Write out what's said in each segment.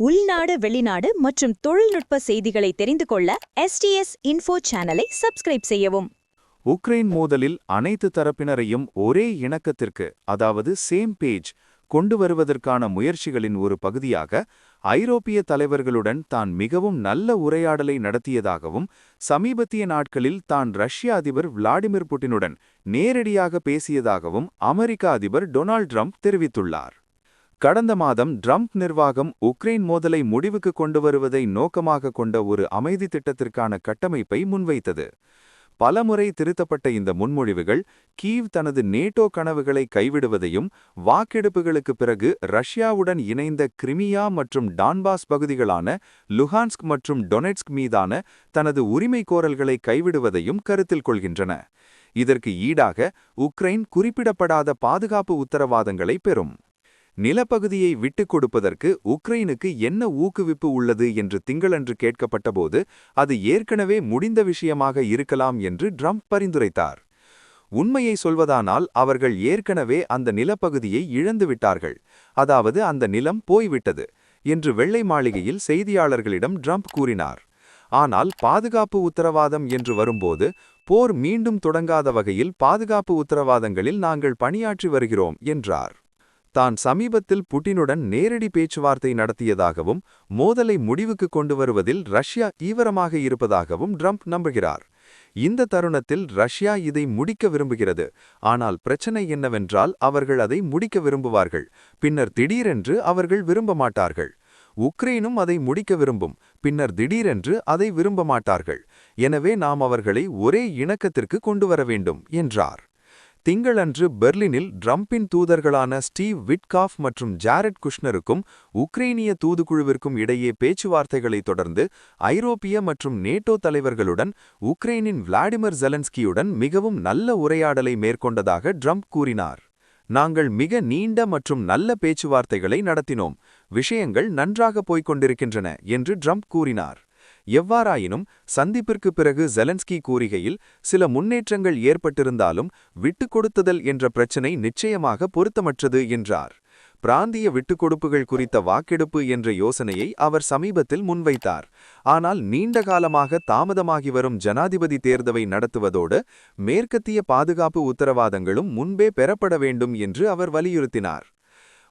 உள்நாடு வெளிநாடு மற்றும் தொழில்நுட்ப செய்திகளை தெரிந்து கொள்ள எஸ்டிஎஸ் இன்ஃபோ சேனலை சப்ஸ்கிரைப் செய்யவும். உக்ரைன் மோதலில் அனைத்து தரப்பினரையும் ஒரே இணக்கத்திற்கு அதாவது சேம் பேஜ் கொண்டு வருவதற்கான முயற்சிகளின் ஒரு பகுதியாக ஐரோப்பிய தலைவர்களுடன் தான் மிகவும் நல்ல உரையாடலை நடத்தியதாகவும் சமீபத்திய நாட்களில் தான் ரஷ்ய அதிபர் விளாடிமிர் புட்டினுடன் நேரடியாக பேசியதாகவும் அமெரிக்க அதிபர் டொனால்ட் ட்ரம்ப் தெரிவித்துள்ளார். கடந்த மாதம் ட்ரம்ப் நிர்வாகம் உக்ரைன் மோதலை முடிவுக்கு கொண்டு வருவதை நோக்கமாக கொண்ட ஒரு அமைதி திட்டத்திற்கான கட்டமைப்பை முன்வைத்தது. பலமுறை திருத்தப்பட்ட இந்த முன்மொழிவுகள் கீவ் தனது நேட்டோ கனவுகளை கைவிடுவதையும் வாக்கெடுப்புகளுக்கு பிறகு ரஷ்யாவுடன் இணைந்த கிரிமியா மற்றும் டான்பாஸ் பகுதிகளான லுஹான்ஸ்க் மற்றும் டொனெட்ஸ்க் மீதான தனது உரிமை கோரல்களை கைவிடுவதையும் கருத்தில் கொள்கின்றன. இதற்கு ஈடாக உக்ரைன் குறிப்பிடப்படாத பாதுகாப்பு உத்தரவாதங்களை பெறும். நிலப்பகுதியை விட்டுக் கொடுப்பதற்கு உக்ரைனுக்கு என்ன ஊக்குவிப்பு உள்ளது என்று திங்களன்று கேட்கப்பட்டபோது அது ஏற்கனவே முடிந்த விஷயமாக இருக்கலாம் என்று ட்ரம்ப் பரிந்துரைத்தார். உண்மையை சொல்வதானால் அவர்கள் ஏற்கனவே அந்த நிலப்பகுதியை இழந்துவிட்டார்கள் அதாவது அந்த நிலம் போய்விட்டது என்று வெள்ளை மாளிகையில் செய்தியாளர்களிடம் ட்ரம்ப் கூறினார். ஆனால் பாதுகாப்பு உத்தரவாதம் என்று வரும்போது போர் மீண்டும் தொடங்காத வகையில் பாதுகாப்பு உத்தரவாதங்களில் நாங்கள் பணியாற்றி வருகிறோம் என்றார். தான் சமீபத்தில் புட்டினுடன் நேரடி பேச்சுவார்த்தை நடத்தியதாகவும் மோதலை முடிவுக்கு கொண்டு வருவதில் ரஷ்யா தீவிரமாக இருப்பதாகவும் ட்ரம்ப் நம்புகிறார். இந்த தருணத்தில் ரஷ்யா இதை முடிக்க விரும்புகிறது. ஆனால் பிரச்சனை என்னவென்றால் அவர்கள் அதை முடிக்க விரும்புவார்கள். பின்னர் திடீரென்று அவர்கள் விரும்ப மாட்டார்கள். உக்ரைனும் அதை முடிக்க விரும்பும். பின்னர் திடீரென்று அதை விரும்ப மாட்டார்கள். எனவே நாம் அவர்களை ஒரே இணக்கத்திற்கு கொண்டு வர வேண்டும் என்றார். திங்களன்று பெர்லினில் ட்ரம்பின் தூதர்களான ஸ்டீவ் விட்காஃப் மற்றும் ஜாரட் குஷ்னருக்கும் உக்ரைனிய தூதுக்குழுவிற்கும் இடையே பேச்சுவார்த்தைகளை தொடர்ந்து ஐரோப்பிய மற்றும் நேட்டோ தலைவர்களுடன் உக்ரைனின் விளாடிமிர் ஜெலன்ஸ்கியுடன் மிகவும் நல்ல உரையாடலை மேற்கொண்டதாக ட்ரம்ப் கூறினார். நாங்கள் மிக நீண்ட மற்றும் நல்ல பேச்சுவார்த்தைகளை நடத்தினோம். விஷயங்கள் நன்றாக போய்க் கொண்டிருக்கின்றன என்று ட்ரம்ப் கூறினார். எவ்வாறாயினும் சந்திப்பிற்கு பிறகு ஜெலன்ஸ்கி கூறுகையில் சில முன்னேற்றங்கள் ஏற்பட்டிருந்தாலும் விட்டுக்கொடுத்துதல் என்ற பிரச்சினை நிச்சயமாக பொருத்தமற்றது என்றார். பிராந்திய விட்டுக்கொடுப்புகள் குறித்த வாக்கெடுப்பு என்ற யோசனையை அவர் சமீபத்தில் முன்வைத்தார். ஆனால் நீண்ட காலமாக தாமதமாகி வரும் ஜனாதிபதி தேர்தலை நடத்துவதோடு மேற்கத்திய பாதுகாப்பு உத்தரவாதங்களும் முன்பே பெறப்பட வேண்டும் என்று அவர் வலியுறுத்தினார்.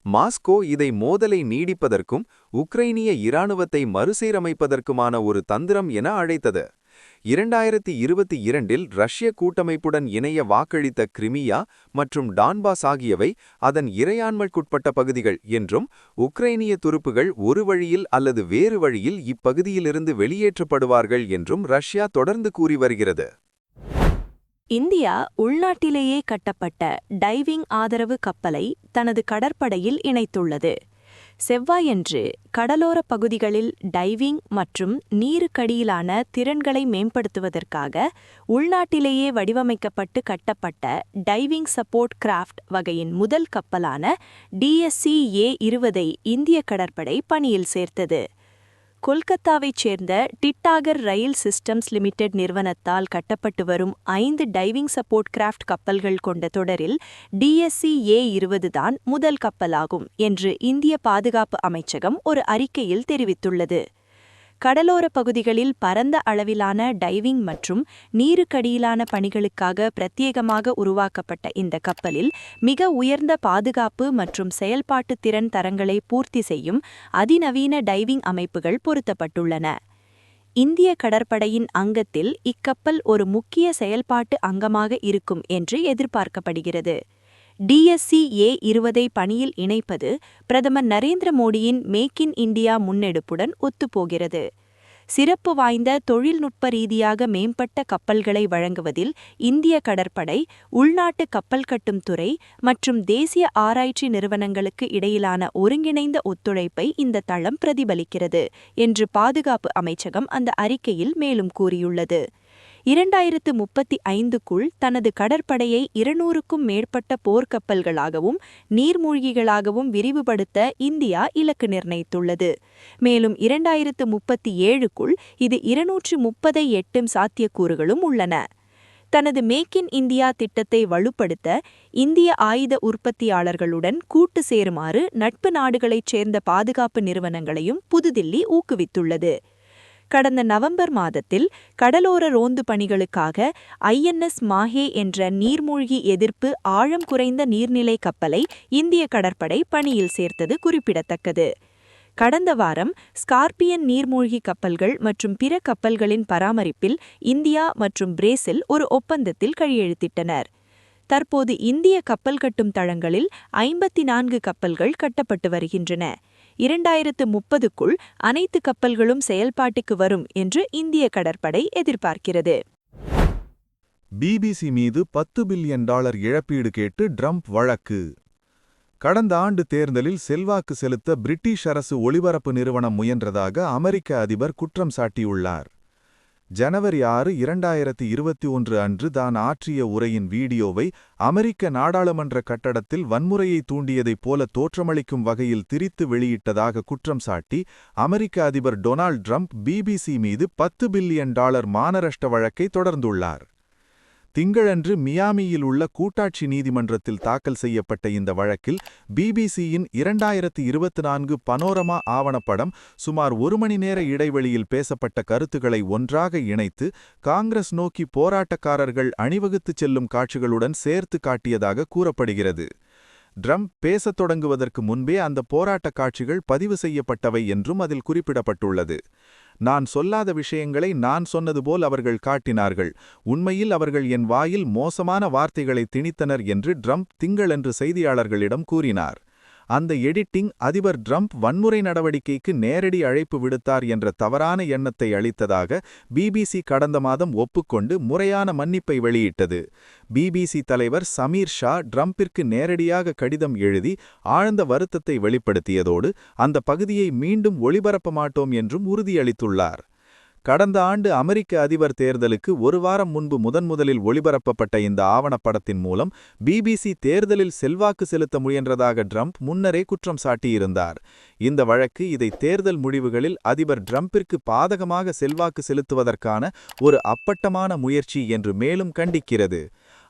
மாஸ்கோ இதை மோதலை நீடிப்பதற்கும் உக்ரைனிய இராணுவத்தை மறுசீரமைப்பதற்குமான ஒரு தந்திரம் என அழைத்தது. இரண்டாயிரத்தி இருபத்தி இரண்டில் ரஷ்ய கூட்டமைப்புடன் இணைய வாக்களித்த கிரிமியா மற்றும் டான்பாஸ் ஆகியவை அதன் இறையாண்மைக்குட்பட்ட பகுதிகள் என்றும் உக்ரைனிய துருப்புகள் ஒரு வழியில் அல்லது வேறு வழியில் இப்பகுதியிலிருந்து வெளியேற்றப்படுவார்கள் என்றும் ரஷ்யா தொடர்ந்து கூறி வருகிறது. இந்தியா உள்நாட்டிலேயே கட்டப்பட்ட டைவிங் ஆதரவு கப்பலை தனது கடற்படையில் இணைத்துள்ளது. செவ்வாயன்று கடலோர பகுதிகளில் டைவிங் மற்றும் நீருக்கடியிலான திறன்களை மேம்படுத்துவதற்காக உள்நாட்டிலேயே வடிவமைக்கப்பட்டு கட்டப்பட்ட டைவிங் சப்போர்ட் கிராஃப்ட் வகையின் முதல் கப்பலான டிஎஸ்சி ஏ இருபதை இந்திய கடற்படை பணியில் சேர்த்தது. கொல்கத்தாவைச் சேர்ந்த டிட்டாகர் ரயில் சிஸ்டம்ஸ் லிமிடெட் நிறுவனத்தால் கட்டப்பட்டு வரும் ஐந்து டைவிங் சப்போர்ட் கிராஃப்ட் கப்பல்கள் கொண்ட தொடரில் டிஎஸ்சி ஏ இருபது தான் முதல் கப்பலாகும் என்று இந்திய பாதுகாப்பு அமைச்சகம் ஒரு அறிக்கையில் தெரிவித்துள்ளது. கடலோர பகுதிகளில் பரந்த அளவிலான டைவிங் மற்றும் நீருக்கடியிலான பணிகளுக்காக பிரத்யேகமாக உருவாக்கப்பட்ட இந்த கப்பலில் மிக உயர்ந்த பாதுகாப்பு மற்றும் செயல்பாட்டு திறன் தரங்களை பூர்த்தி செய்யும் அதிநவீன டைவிங் அமைப்புகள் பொருத்தப்பட்டுள்ளன. இந்திய கடற்படையின் அங்கத்தில் இக்கப்பல் ஒரு முக்கிய செயல்பாட்டு அங்கமாக இருக்கும் என்று எதிர்பார்க்கப்படுகிறது. டிஎஸ்சி ஏ இருபதை பணியில் இணைப்பது பிரதமர் நரேந்திர மோடியின் மேக் இன் இந்தியா முன்னெடுப்புடன் ஒத்துப்போகிறது. சிறப்பு வாய்ந்த தொழில்நுட்ப ரீதியாக மேம்பட்ட கப்பல்களை வழங்குவதில் இந்திய கடற்படை உள்நாட்டு கப்பல் கட்டும் துறை மற்றும் தேசிய ஆராய்ச்சி நிறுவனங்களுக்கு இடையிலான ஒருங்கிணைந்த ஒத்துழைப்பை இந்த தளம் பிரதிபலிக்கிறது என்று பாதுகாப்பு அமைச்சகம் அந்த அறிக்கையில் மேலும் கூறியுள்ளது. இரண்டாயிரத்து முப்பத்தி ஐந்துக்குள் தனது கடற்படையை இருநூறுக்கும் மேற்பட்ட போர்க்கப்பல்களாகவும் நீர்மூழ்கிகளாகவும் விரிவுபடுத்த இந்தியா இலக்கு நிர்ணயித்துள்ளது. மேலும் இரண்டாயிரத்து முப்பத்தி ஏழுக்குள் இது இருநூற்று முப்பதை எட்டும் சாத்தியக்கூறுகளும் உள்ளன. தனது மேக் இன் இந்தியா திட்டத்தை வலுப்படுத்த இந்திய ஆயுத உற்பத்தியாளர்களுடன் கூட்டு சேருமாறு நட்பு நாடுகளைச் சேர்ந்த பாதுகாப்பு நிறுவனங்களையும் புதுதில்லி ஊக்குவித்துள்ளது. கடந்த நவம்பர் மாதத்தில் கடலோர ரோந்து பணிகளுக்காக ஐஎன்எஸ் மாஹே என்ற நீர்மூழ்கி எதிர்ப்பு ஆழம் குறைந்த நீர்நிலை கப்பலை இந்திய கடற்படை பணியில் சேர்த்தது குறிப்பிடத்தக்கது. கடந்த வாரம் ஸ்கார்பியன் நீர்மூழ்கி கப்பல்கள் மற்றும் பிற கப்பல்களின் பராமரிப்பில் இந்தியா மற்றும் பிரேசில் ஒரு ஒப்பந்தத்தில் கையெழுத்திட்டனர். தற்போது இந்திய கப்பல் கட்டும் தளங்களில் ஐம்பத்தி நான்கு கப்பல்கள் கட்டப்பட்டு வருகின்றன. இரண்டாயிரத்து முப்பதுக்குள் அனைத்து கப்பல்களும் செயல்பாட்டுக்கு வரும் என்று இந்திய கடற்படை எதிர்பார்க்கிறது. பிபிசி மீது பத்து பில்லியன் டாலர் இழப்பீடு கேட்டு ட்ரம்ப் வழக்கு. கடந்த ஆண்டு தேர்தலில் செல்வாக்கு செலுத்த பிரிட்டிஷ் அரசு ஒளிபரப்பு நிறுவனம் முயன்றதாக அமெரிக்க அதிபர் குற்றம் சாட்டியுள்ளார். ஜனவரி ஆறு இரண்டாயிரத்தி இருபத்தி ஒன்று அன்று தான் ஆற்றிய உரையின் வீடியோவை அமெரிக்க நாடாளுமன்ற கட்டடத்தில் வன்முறையை தூண்டியதைப் போல தோற்றமளிக்கும் வகையில் திரித்து வெளியிட்டதாக குற்றம் சாட்டி அமெரிக்க அதிபர் டொனால்ட் ட்ரம்ப் பிபிசி மீது பத்து பில்லியன் டாலர் மானரஷ்ட வழக்கை தொடர்ந்துள்ளார். திங்களன்று மியாமியில் உள்ள கூட்டாட்சி நீதிமன்றத்தில் தாக்கல் செய்யப்பட்ட இந்த வழக்கில் பிபிசியின் இரண்டாயிரத்து இருபத்தி நான்கு பனோரமா ஆவணப்படம் சுமார் ஒரு மணி நேர இடைவெளியில் பேசப்பட்ட கருத்துக்களை ஒன்றாக இணைத்து காங்கிரஸ் நோக்கி போராட்டக்காரர்கள் அணிவகுத்துச் செல்லும் காட்சிகளுடன் சேர்த்து காட்டியதாக கூறப்படுகிறது. ட்ரம்ப் பேசத் தொடங்குவதற்கு முன்பே அந்த போராட்டக் காட்சிகள் பதிவு செய்யப்பட்டவை என்றும் அதில் குறிப்பிடப்பட்டுள்ளது. நான் சொல்லாத விஷயங்களை நான் சொன்னது போல் அவர்கள் காட்டினார்கள். உண்மையில் அவர்கள் என் வாயில் மோசமான வார்த்தைகளை திணித்தனர் என்று ட்ரம்ப் திங்களன்று செய்தியாளர்களிடம் கூறினார். அந்த எடிட்டிங் அதிபர் ட்ரம்ப் வன்முறை நடவடிக்கைக்கு நேரடி அழைப்பு விடுத்தார் என்ற தவறான எண்ணத்தை அளித்ததாக பிபிசி கடந்த மாதம் ஒப்புக்கொண்டு முறையான மன்னிப்பை வெளியிட்டது. பிபிசி தலைவர் சமீர் ஷா ட்ரம்பிற்கு நேரடியாக கடிதம் எழுதி ஆழ்ந்த வருத்தத்தை வெளிப்படுத்தியதோடு அந்த பகுதியை மீண்டும் ஒளிபரப்ப மாட்டோம் என்றும் உறுதியளித்துள்ளார். கடந்த ஆண்டு அமெரிக்க அதிபர் தேர்தலுக்கு ஒரு வாரம் முன்பு முதன்முதலில் ஒளிபரப்பப்பட்ட இந்த ஆவணப்படத்தின் மூலம் பிபிசி தேர்தலில் செல்வாக்கு செலுத்த முயன்றதாக ட்ரம்ப் முன்னரே குற்றம் சாட்டியிருந்தார். இந்த வழக்கு இதை தேர்தல் முடிவுகளில் அதிபர் ட்ரம்பிற்கு பாதகமாக செல்வாக்கு செலுத்துவதற்கான ஒரு அப்பட்டமான முயற்சி என்று மேலும் கண்டிக்கிறது.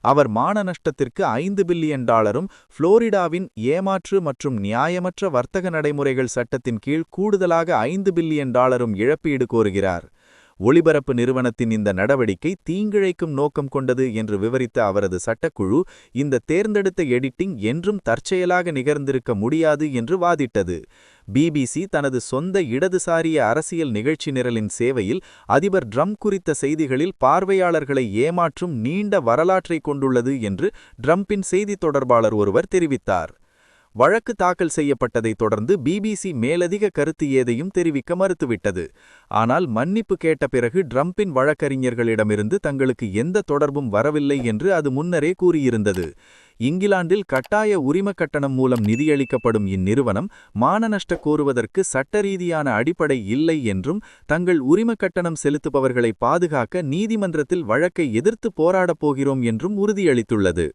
அவர் மான நஷ்டத்திற்கு ஐந்து பில்லியன் டாலரும் புளோரிடாவின் ஏமாற்று மற்றும் நியாயமற்ற வர்த்தக நடைமுறைகள் சட்டத்தின் கீழ் கூடுதலாக ஐந்து பில்லியன் டாலரும் இழப்பீடு கோருகிறார். ஒளிபரப்பு நிறுவனத்தின் இந்த நடவடிக்கை தீங்கிழைக்கும் நோக்கம் கொண்டது என்று விவரித்த அவரது சட்டக்குழு இந்த தேர்ந்தெடுத்த எடிட்டிங் என்றும் தற்செயலாக நிகழ்ந்திருக்க முடியாது என்று வாதிட்டது. பிபிசி தனது சொந்த இடதுசாரிய அரசியல் நிகழ்ச்சி நிரலின் சேவையில் அதிபர் ட்ரம்ப் குறித்த செய்திகளில் பார்வையாளர்களை ஏமாற்றும் நீண்ட வரலாற்றை கொண்டுள்ளது என்று ட்ரம்பின் செய்தித் தொடர்பாளர் ஒருவர் தெரிவித்தார். வழக்கு தாக்கல் செய்யப்பட்டதைத் தொடர்ந்து பிபிசி மேலதிக கருத்து ஏதையும் தெரிவிக்க மறுத்துவிட்டது. ஆனால் மன்னிப்பு கேட்ட பிறகு ட்ரம்பின் வழக்கறிஞர்களிடமிருந்து தங்களுக்கு எந்த தொடர்பும் வரவில்லை என்று அது முன்னரே கூறியிருந்தது. இங்கிலாந்தில் கட்டாய உரிம கட்டணம் மூலம் நிதியளிக்கப்படும் இந்நிறுவனம் மானநஷ்ட கோருவதற்கு சட்டரீதியான அடிப்படை இல்லை என்றும் தங்கள் உரிம கட்டணம் செலுத்துபவர்களை பாதுகாக்க நீதிமன்றத்தில் வழக்கை எதிர்த்து போராடப் போகிறோம் என்றும் உறுதியளித்துள்ளது.